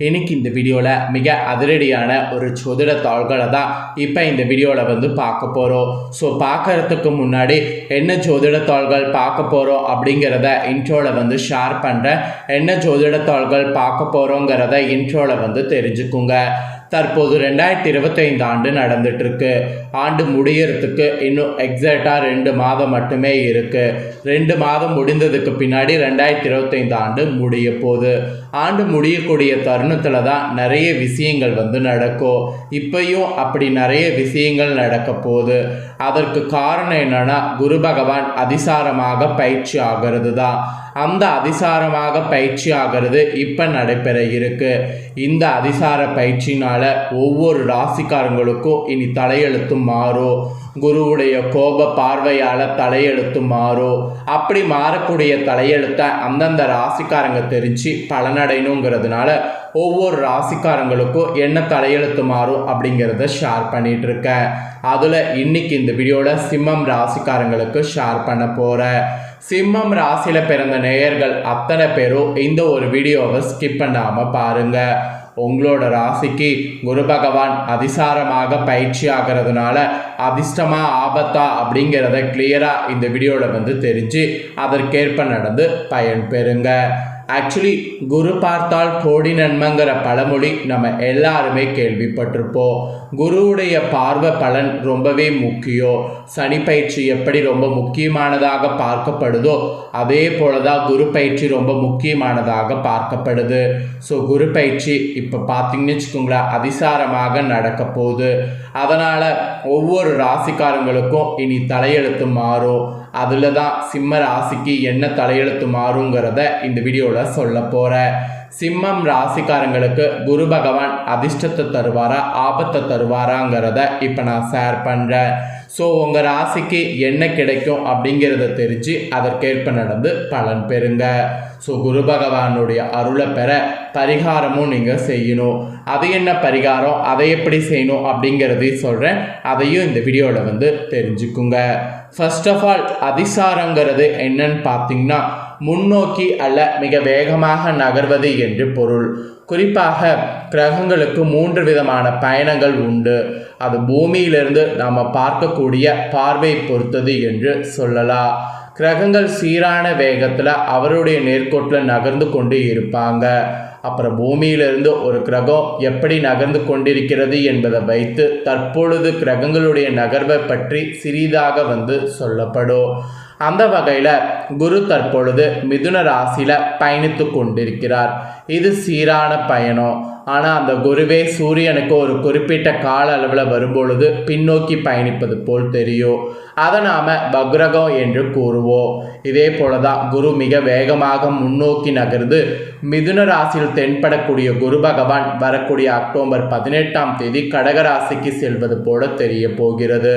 இன்னைக்கு இந்த வீடியோவில் மிக அதிரடியான ஒரு ஜோதிட தாள்களை தான் இப்போ இந்த வீடியோவில் வந்து பார்க்க போகிறோம் ஸோ பார்க்கறதுக்கு முன்னாடி என்ன சோதிட தாள்கள் பார்க்க போகிறோம் அப்படிங்கிறத இன்ட்ரோவில் வந்து ஷேர் பண்ணுறேன் என்ன சோதிட தாள்கள் பார்க்க போகிறோங்கிறத இன்ட்ரோவில் வந்து தெரிஞ்சுக்குங்க. தற்போது ரெண்டாயிரத்தி இருபத்தைந்து ஆண்டு நடந்துட்டுருக்கு. ஆண்டு முடியறதுக்கு இன்னும் எக்ஸாக்டாக ரெண்டு மாதம் மட்டுமே இருக்குது ரெண்டு மாதம் முடிந்ததுக்கு பின்னாடி ரெண்டாயிரத்தி இருபத்தைந்து ஆண்டு முடிய போகுது. ஆண்டு முடியக்கூடிய தருணத்தில் தான் நிறைய விஷயங்கள் வந்து நடக்கும் இப்பையும் அப்படி நிறைய விஷயங்கள் நடக்க போகுது. அதற்கு காரணம் என்னன்னா குரு பகவான் அதிசாரமாக பயிற்சி ஆகிறது தான். அந்த அதிசாரமாக பயிற்சி ஆகிறது இப்போ நடைபெற இருக்கு. இந்த அதிசார பயிற்சினால் ஒவ்வொரு ராசிக்காரங்களுக்கும் இனி தலையெழுத்து மாறும். குருவுடைய கோப பார்வையால் தலையெழுத்து மாறும் அப்படி மாறக்கூடிய தலையெழுத்தை அந்தந்த ராசிக்காரங்க தெரிஞ்சு பலனடையணுங்கிறதுனால ஒவ்வொரு ராசிக்காரங்களுக்கும் என்ன தலையெழுத்து மாறும் அப்படிங்கிறத ஷேர் பண்ணிகிட்டு இருக்கேன் அதில் இன்னைக்கு இந்த வீடியோவில் சிம்மம் ராசிக்காரங்களுக்கு ஷேர் பண்ண போகிறேன் சிம்மம் ராசியில் பிறந்த நேயர்கள் அத்தனை பேரும் இந்த ஒரு வீடியோவை ஸ்கிப் பண்ணாமல் பாருங்கள் உங்களோட ராசிக்கு குரு பகவான் அதிசாரமாக பயிற்சி ஆகிறதுனால அதிர்ஷ்டமா ஆபத்தா அப்படிங்கிறத கிளியராக இந்த வீடியோவில் வந்து தெரிஞ்சு அதற்கேற்ப நடந்து பயன் பெறுங்க ஆக்சுவலி குரு பார்த்தால் கோடி நன்மைங்கிற பழமொழி நம்ம எல்லாருமே கேள்விப்பட்டிருப்போம். குருவுடைய பார்வை பலன் ரொம்பவே முக்கியம். சனி பயிற்சி எப்படி ரொம்ப முக்கியமானதாக பார்க்கப்படுதோ அதே போல தான் குரு பயிற்சி ரொம்ப முக்கியமானதாக பார்க்கப்படுது. ஸோ குரு பயிற்சி இப்போ பார்த்தீங்கன்னு வச்சுக்கோங்களேன் அதிசாரமாக நடக்க போகுது. அதனால் ஒவ்வொரு ராசிக்காரங்களுக்கும் இனி தலையெழுத்து மாறும். அதில் தான் சிம்ம ராசிக்கு என்ன தலையெழுத்து மாறுங்கிறத இந்த வீடியோவில் சொல்ல போகிறேன் சிம்மம் ராசிக்காரங்களுக்கு குரு பகவான் அதிர்ஷ்டத்தை தருவாரா ஆபத்தை தருவாராங்கிறத இப்போ நான் ஷேர் பண்ணுறேன் ஸோ உங்கள் ராசிக்கு என்ன கிடைக்கும் அப்படிங்கிறத தெரிஞ்சு அதற்கேற்ப நடந்து பலன் பெறுங்க. ஸோ குரு பகவானுடைய அருளை பெற பரிகாரமும் நீங்கள் செய்யணும். அது என்ன பரிகாரம்? அதை எப்படி செய்யணும் அப்படிங்கிறதையும் சொல்கிறேன் அதையும் இந்த வீடியோவில் வந்து தெரிஞ்சுக்குங்க. ஃபர்ஸ்ட் ஆஃப் ஆல் அதிசாரங்கிறது என்னன்னு பார்த்தீங்கன்னா முன்னோக்கி அல்ல மிக வேகமாக நகர்வது என்று பொருள். குறிப்பாக கிரகங்களுக்கு மூன்று விதமான பயணங்கள் உண்டு. அது பூமியிலிருந்து நாம் பார்க்கக்கூடிய பார்வை பொறுத்தது என்று சொல்லலாம். கிரகங்கள் சீரான வேகத்தில் அவருடைய நேர்கோட்டில் நகர்ந்து கொண்டு இருப்பாங்க. அப்புறம் பூமியிலிருந்து ஒரு கிரகம் எப்படி நகர்ந்து கொண்டிருக்கிறது என்பதை வைத்து தற்பொழுது கிரகங்களுடைய நகர்வை பற்றி சிறிதாக வந்து சொல்லப்படும். அந்த வகையில் குரு தற்பொழுது மிதுன ராசியில் பயணித்து கொண்டிருக்கிறார். இது சீரான பயணம். ஆனால் அந்த குருவே சூரியனுக்கு ஒரு குறிப்பிட்ட கால அளவில் வரும்பொழுது பின்னோக்கி பயணிப்பது போல் தெரியும். அதை நாம் பக்ரகம் என்று கூறுவோம். இதே போல தான் குரு மிக வேகமாக முன்னோக்கி நகர்ந்து மிதுன ராசியில் தென்படக்கூடிய குரு பகவான் வரக்கூடிய அக்டோபர் பதினெட்டாம் தேதி கடகராசிக்கு செல்வது போல தெரிய போகிறது.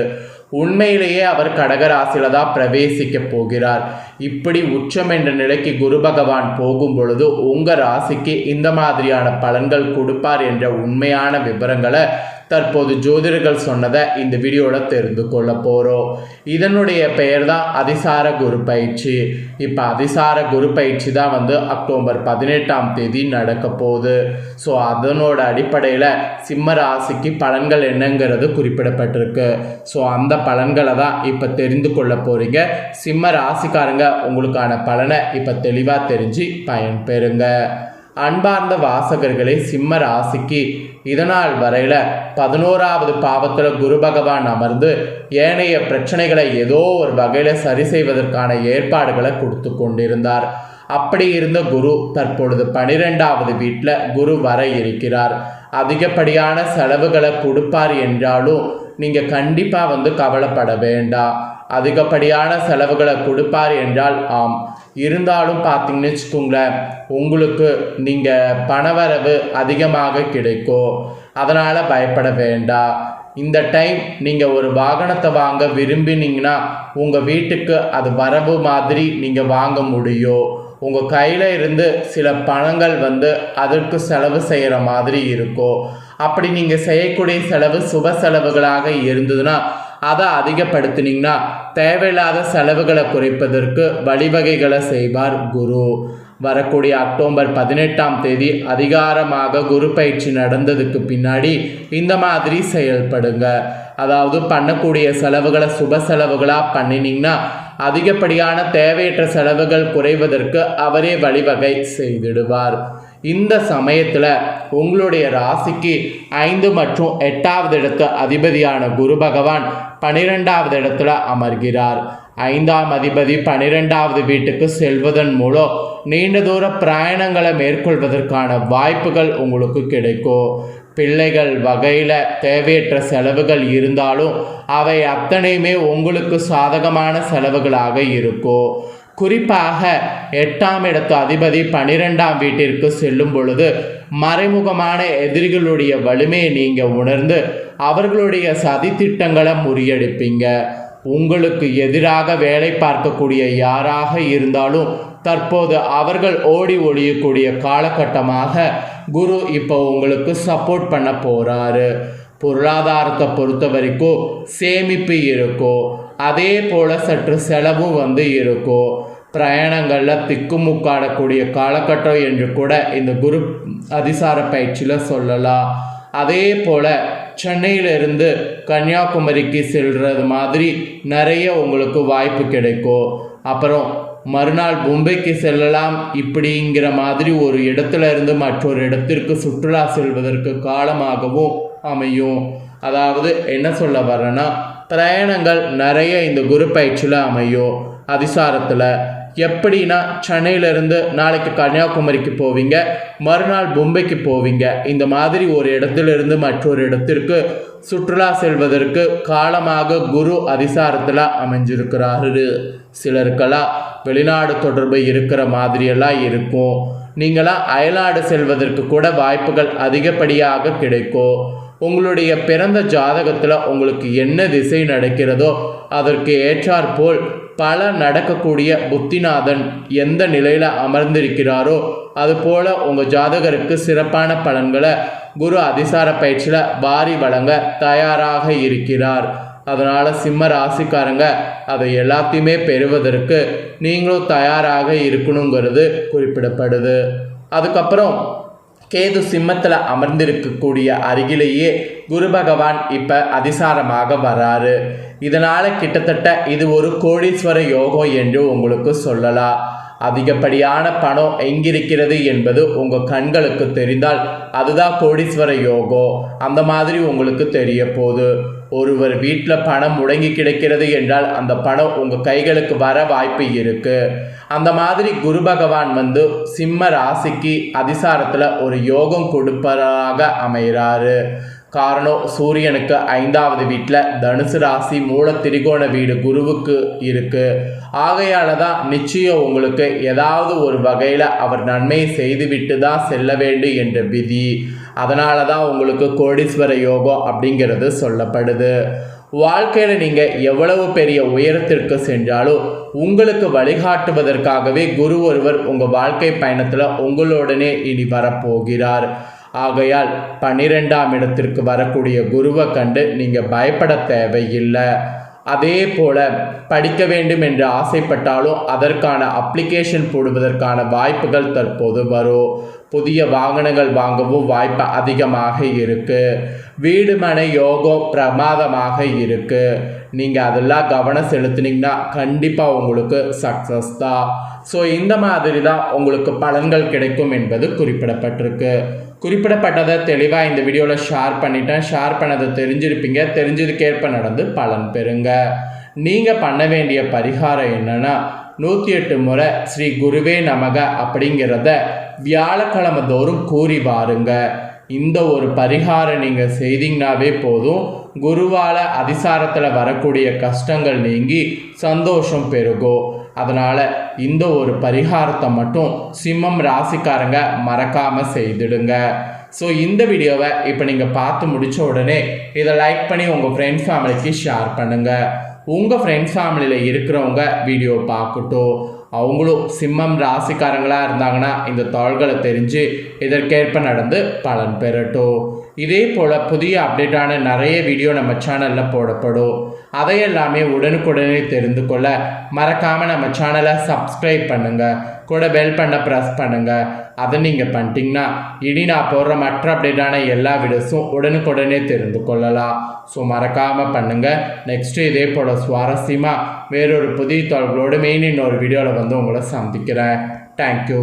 உண்மையிலேயே அவர் கடகராசியில தான் பிரவேசிக்க போகிறார். இப்படி உச்சம் என்ற நிலைக்கு குரு பகவான் போகும் பொழுது உங்க ராசிக்கு இந்த மாதிரியான பலன்கள் கொடுப்பார் என்ற உண்மையான விவரங்களை தற்போது ஜோதிடர்கள் சொன்னதை இந்த வீடியோவில் தெரிந்து கொள்ள போகிறோம் இதனுடைய பெயர் தான் அதிசார குரு பயிற்சி. இப்போ அதிசார குரு பயிற்சி தான் வந்து அக்டோபர் பதினெட்டாம் தேதி நடக்க போகுது. ஸோ அதனோட அடிப்படையில் சிம்ம ராசிக்கு பலன்கள் என்னங்கிறது குறிப்பிடப்பட்டிருக்கு. ஸோ அந்த பலன்களை தான் இப்போ தெரிந்து கொள்ள போகிறீங்க சிம்ம ராசிக்காரங்க உங்களுக்கான பலனை இப்போ தெளிவாக தெரிஞ்சு பயன் பெறுங்க அன்பார்ந்த வாசகர்களே சிம்ம ராசிக்கு இதனால் வரையில் பதினோராவது பாவத்தில் குரு பகவான் அமர்ந்து ஏனைய பிரச்சனைகளை ஏதோ ஒரு வகையில் சரி செய்வதற்கான ஏற்பாடுகளை கொடுத்து கொண்டிருந்தார். அப்படி இருந்த குரு தற்பொழுது பனிரெண்டாவது வீட்டில் குரு வர இருக்கிறார். அதிகப்படியான செலவுகளை கொடுப்பார் என்றாலும் நீங்கள் கண்டிப்பாக வந்து கவலைப்பட வேண்டாம். அதிகப்படியான செலவுகளை கொடுப்பார் என்றால் ஆம். இருந்தாலும் பார்த்தீங்கன்னு வச்சுக்கோங்களேன் உங்களுக்கு நீங்கள் பணவரவு அதிகமாக கிடைக்கும் அதனால் பயப்பட வேண்டாம் இந்த டைம் நீங்கள் ஒரு வாகனத்தை வாங்க விரும்பினீங்கன்னா உங்கள் வீட்டுக்கு அது வரவு மாதிரி நீங்கள் வாங்க முடியும் உங்கள் கையில் இருந்து சில பணங்கள் வந்து அதற்கு செலவு செய்கிற மாதிரி இருக்கும் அப்படி நீங்கள் செய்யக்கூடிய செலவு சுப செலவுகளாக இருந்ததுன்னா அதை அதிகப்படுத்தினீங்கன்னா தேவையில்லாத செலவுகளை குறைப்பதற்கு வழிவகைகளை செய்வார் குரு. வரக்கூடிய அக்டோபர் பதினெட்டாம் தேதி அதிகாரமாக குரு பயிற்சி நடந்ததுக்கு பின்னாடி இந்த மாதிரி செயல்படுங்க. அதாவது பண்ணக்கூடிய செலவுகளை சுப செலவுகளாக பண்ணினீங்கன்னா அதிகப்படியான தேவையற்ற செலவுகள் குறைவதற்கு அவரே வழிவகை செய்திடுவார். இந்த சமயத்தில் உங்களுடைய ராசிக்கு ஐந்து மற்றும் எட்டாவது இடத்து அதிபதியான குரு பகவான் பனிரெண்டாவது இடத்துல அமர்கிறார். ஐந்தாம் அதிபதி பனிரெண்டாவது வீட்டுக்கு செல்வதன் மூலம் நீண்ட தூர பிரயாணங்களை மேற்கொள்வதற்கான வாய்ப்புகள் உங்களுக்கு கிடைக்கும். பிள்ளைகள் வகையில் தேவையற்ற செலவுகள் இருந்தாலும் அவை அத்தனையுமே உங்களுக்கு சாதகமான செலவுகளாக இருக்கும். குறிப்பாக எட்டாம் இடத்து அதிபதி பனிரெண்டாம் வீட்டிற்கு செல்லும் பொழுது மறைமுகமான எதிரிகளுடைய வலிமையை நீங்கள் உணர்ந்து அவர்களுடைய சதி திட்டங்களை முறியடிப்பீங்க. உங்களுக்கு எதிராக வேலை பார்க்கக்கூடிய யாராக இருந்தாலும் தற்போது அவர்கள் ஓடி ஒழியக்கூடிய காலகட்டமாக குரு இப்போ உங்களுக்கு சப்போர்ட் பண்ண போகிறாரு பொருளாதாரத்தை பொறுத்த வரைக்கும் சேமிப்பு இருக்கும் அதே போல் சற்று செலவும் வந்து இருக்கும் பிரயாணங்களில் திக்குமுக்காடக்கூடிய காலகட்டம் என்று கூட இந்த குரு அதிசார பயிற்சியில் சொல்லலாம். அதே போல் சென்னையிலிருந்து கன்னியாகுமரிக்கு செல்றது மாதிரி நிறைய உங்களுக்கு வாய்ப்பு கிடைக்கும். அப்புறம் மறுநாள் மும்பைக்கு செல்லலாம். இப்படிங்கிற மாதிரி ஒரு இடத்துல இருந்து மற்றொரு இடத்திற்கு சுற்றுலா செல்வதற்கு காலமாகவும் அமையும். அதாவது என்ன சொல்ல வரேன்னா பிரயாணங்கள் நிறைய இந்த குரு பயிற்சியில் அமையும். அதிசாரத்தில் எப்படின்னா சென்னையிலேருந்து நாளைக்கு கன்னியாகுமரிக்கு போவீங்க மறுநாள் மும்பைக்கு போவீங்க. இந்த மாதிரி ஒரு இடத்திலிருந்து மற்றொரு இடத்திற்கு சுற்றுலா செல்வதற்கு காலமாக குரு அதிசாரத்தில் அமைஞ்சிருக்கிறாரு. சிலருக்கெல்லாம் வெளிநாடு தொடர்பு இருக்கிற மாதிரியெல்லாம் இருக்கும். நீங்களாம் அயல்நாடு செல்வதற்கு கூட வாய்ப்புகள் அதிகப்படியாக கிடைக்கும். உங்களுடைய பிறந்த ஜாதகத்தில் உங்களுக்கு என்ன திசை நடக்கிறதோ அதற்கு ஏற்றாற்போல் பல நடக்கக்கூடிய புத்திநாதன் எந்த நிலையில் அமர்ந்திருக்கிறாரோ அதுபோல் உங்கள் ஜாதகருக்கு சிறப்பான பலன்களை குரு அதிசார பயிற்சியில் வாரி வழங்க தயாராக இருக்கிறார். அதனால் சிம்ம ராசிக்காரங்க அதை எல்லாத்தையுமே பெறுவதற்கு நீங்களும் தயாராக இருக்கணுங்கிறது குறிப்பிடப்படுது. அதுக்கப்புறம் கேது சிம்மத்தில் அமர்ந்திருக்கக்கூடிய அருகிலேயே குரு பகவான் இப்போ அதிசாரமாக வராரு. இதனால் கிட்டத்தட்ட இது ஒரு கோடீஸ்வர யோகம் என்று உங்களுக்கு சொல்லலாம். அதிகப்படியான பணம் எங்கிருக்கிறது என்பது உங்கள் கண்களுக்கு தெரிந்தால் அதுதான் கோடீஸ்வர யோகம். அந்த மாதிரி உங்களுக்கு தெரிய போகுது. ஒருவர் வீட்டில் பணம் முடங்கி கிடக்கிறது என்றால் அந்த பணம் உங்கள் கைகளுக்கு வர வாய்ப்பு இருக்கு. அந்த மாதிரி குரு பகவான் வந்து சிம்ம ராசிக்கு அதிசாரத்தில் ஒரு யோகம் கொடுப்பதாக அமைகிறாரு. காரணம் சூரியனுக்கு ஐந்தாவது வீட்டில் தனுசு ராசி மூல திரிகோண வீடு குருவுக்கு இருக்கு. ஆகையால தான் நிச்சயம் உங்களுக்கு ஏதாவது ஒரு வகையில் அவர் நன்மையை செய்துவிட்டு தான் செல்ல வேண்டும் என்ற விதி. அதனால தான் உங்களுக்கு கோடீஸ்வர யோகம் அப்படிங்கிறது சொல்லப்படுது. வாழ்க்கையில் நீங்கள் எவ்வளவு பெரிய உயரத்திற்கு சென்றாலும் உங்களுக்கு வழிகாட்டுவதற்காகவே குரு ஒருவர் உங்கள் வாழ்க்கை பயணத்தில் உங்களுடனே இனி வரப்போகிறார். ஆகையால் பன்னிரெண்டாம் இடத்திற்கு வரக்கூடிய குருவை கண்டு நீங்கள் பயப்பட தேவையில்லை. அதே போல் படிக்க வேண்டும் என்று ஆசைப்பட்டாலும் அதற்கான அப்ளிகேஷன் போடுவதற்கான வாய்ப்புகள் தற்போது வரும். புதிய வாகனங்கள் வாங்கவும் வாய்ப்பு அதிகமாக இருக்குது வீடு மனை யோகம் பிரமாதமாக இருக்கு. நீங்கள் அதெல்லாம் கவனம் செலுத்துனீங்கன்னா கண்டிப்பாக உங்களுக்கு சக்ஸஸ் தான். ஸோ இந்த மாதிரி தான் உங்களுக்கு பலன்கள் கிடைக்கும் என்பது குறிப்பிடப்பட்டிருக்கு. குறிப்பிடப்பட்டதை தெளிவாக இந்த வீடியோவில் ஷேர் பண்ணிட்டேன். ஷேர் பண்ணதை தெரிஞ்சிருப்பீங்க. தெரிஞ்சதுக்கேற்ப நடந்து பலன் பெறுங்க. நீங்கள் பண்ண வேண்டிய பரிகாரம் என்னன்னா நூற்றி எட்டு முறை ஸ்ரீ குருவே நமக அப்படிங்கிறத வியாழக்கிழமை தோறும் கூறி வாருங்க. இந்த ஒரு பரிகாரம் நீங்கள் செய்தீங்கனாவே போதும். குருவால் அதிசாரத்தில் வரக்கூடிய கஷ்டங்கள் நீங்கி சந்தோஷம் பெருகும் அதனால் இந்த ஒரு பரிகாரத்தை மட்டும் சிம்மம் ராசிக்காரங்க மறக்காமல் செய்திடுங்க. ஸோ இந்த வீடியோவை இப்போ நீங்கள் பார்த்து முடித்த உடனே இதை லைக் பண்ணி உங்கள் ஃப்ரெண்ட்ஸ் ஃபேமிலிக்கு ஷேர் பண்ணுங்கள் உங்கள் ஃப்ரெண்ட்ஸ் ஃபேமிலியில் இருக்கிறவங்க வீடியோ பார்க்கட்டும். அவங்களும் சிம்மம் ராசிக்காரங்களாக இருந்தாங்கன்னா இந்த தாள்களை தெரிஞ்சு இதற்கேற்ப நடந்து பலன் பெறட்டும். இதே போல் புதிய அப்டேட்டான நிறைய வீடியோ நம்ம சேனலில் போடப்படும். அவையெல்லாமே உடனுக்குடனே தெரிந்து கொள்ள மறக்காமல் நம்ம சேனலை சப்ஸ்கிரைப் பண்ணுங்கள் கூட பெல் பண்ண ப்ரெஸ் பண்ணுங்கள் அதை நீங்கள் பண்ணிட்டீங்கன்னா இனி நான் போடுற மற்ற அப்டேட்டான எல்லா வீடியோஸும் உடனுக்குடனே தெரிந்து கொள்ளலாம். ஸோ மறக்காமல் பண்ணுங்கள் நெக்ஸ்ட்டு இதே போல் சுவாரஸ்யமாக வேறொரு புதிய தகவலோடு மெயின் இன்னொரு வீடியோவில் வந்து உங்களை சந்திக்கிறேன். தேங்க்யூ